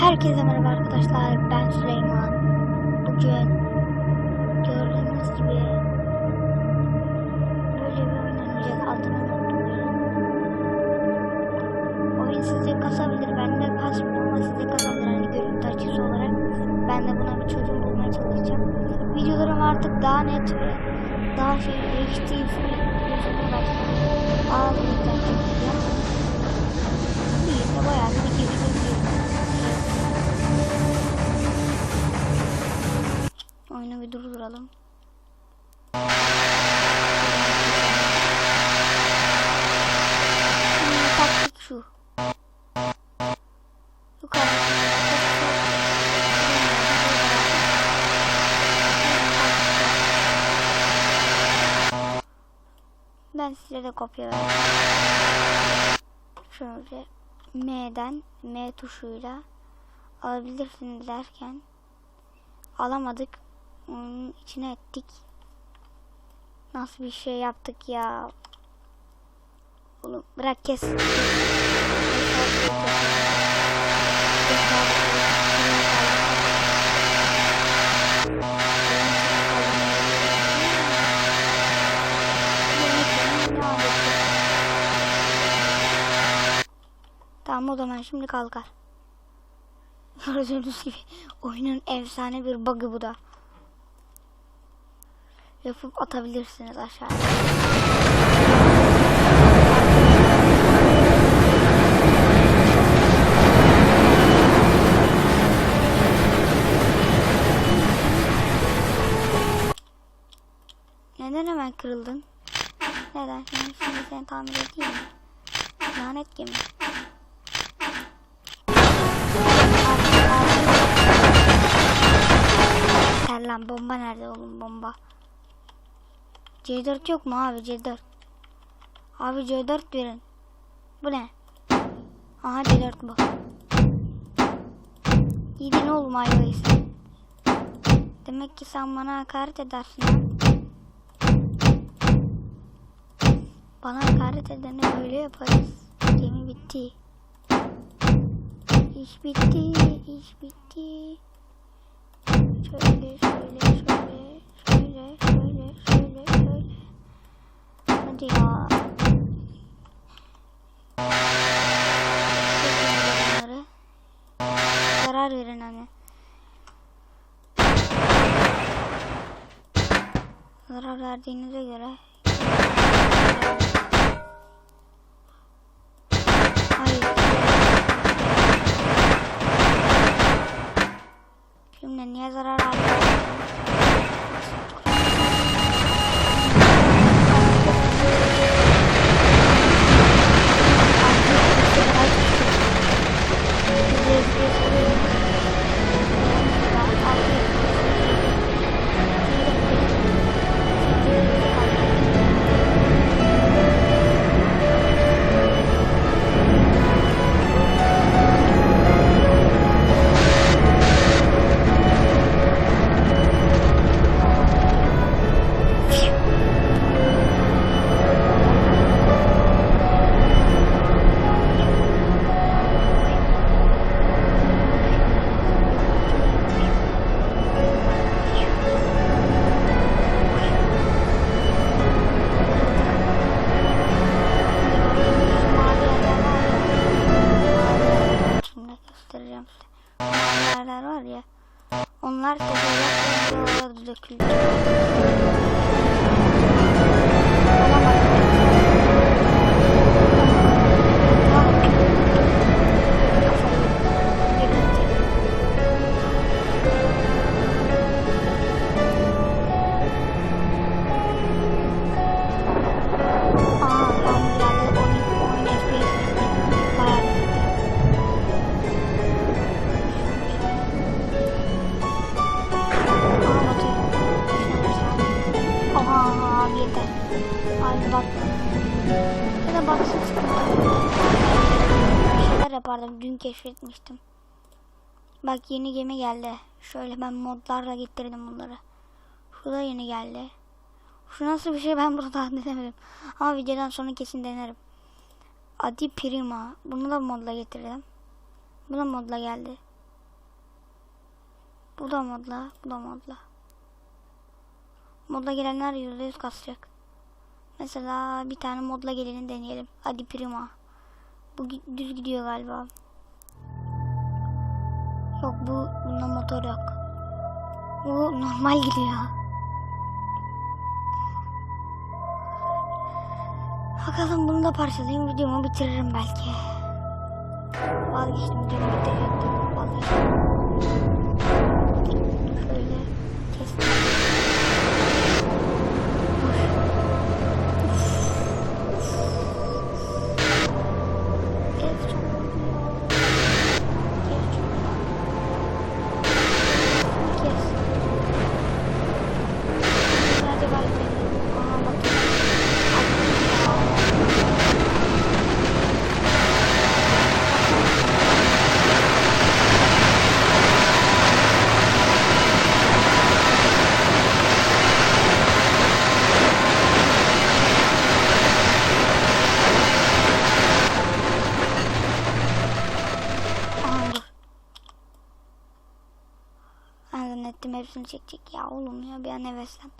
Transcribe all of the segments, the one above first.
Herkese merhaba arkadaşlar. Ben Süleyman. Bugün gördüğünüz gibi böyle bir oyun oynayacağız. Oyunun. Oyun size kasabilir. Bende kasmıyor ama size kasabilir. Hani görüntü açısı olarak. Ben de buna bir çözüm bulmaya çalışacağım. Videolarım artık daha net ve daha şey HD gözükmeye başladı. Daha büyükten Ben size de kopya vereyim. Şöyle M'den M tuşuyla alabilirsiniz derken alamadık. Onun içine ettik. Nasıl bir şey yaptık ya? Oğlum bırak kes. Tamam o zaman şimdi kalkar. Gördüğünüz gibi oyunun efsane bir bug'ı bu da. Yapıp atabilirsiniz aşağıya. Neden hemen kırıldın? Neden? Şimdi, seni tamir edeyim mi? Lanet gemi. Gel lan bomba nerede oğlum bomba? C4 yok mu abi C4? Abi C4 verin. Bu ne? Aha C4 bu. Yedin oğlum ayvayı. Demek ki sen bana hakaret edersin. Bana hakaret edene böyle yaparız. Gemi bitti. İş bitti, iş bitti. Şöyle, şöyle, şöyle, şöyle, şöyle, şöyle, şöyle. Hadi ya. Karar verin hani. Zarar verdiğinize göre. Bak. Ya da. Bir şeyler yapardım. Dün keşfetmiştim. Bak yeni gemi geldi. Şöyle ben modlarla getirdim bunları. Şu da yeni geldi. Şu nasıl bir şey ben bunu tahmin edemedim. Ama videodan sonra kesin denerim. Adi Prima. Bunu da modla getirdim. Bu da modla geldi. Bu da modla. Bu da modla. Modla gelenler %100 kasacak. Mesela bir tane modla geleni deneyelim. Hadi Prima. Bu düz gidiyor galiba. Yok bu bunda motor yok. Bu normal gidiyor. Bakalım bunu da parçalayayım videomu bitiririm belki. Vazgeçtim videomu bitirecektim. Vazgeçtim. Hepsini çekecek ya oğlum ya bir an heveslendim.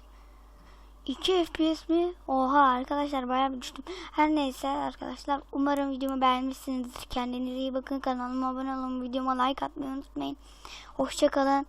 2 FPS mi? Oha arkadaşlar bayağı bir düştüm. Her neyse arkadaşlar umarım videomu beğenmişsinizdir. Kendinize iyi bakın kanalıma abone olun. Videoma like atmayı unutmayın. Hoşçakalın.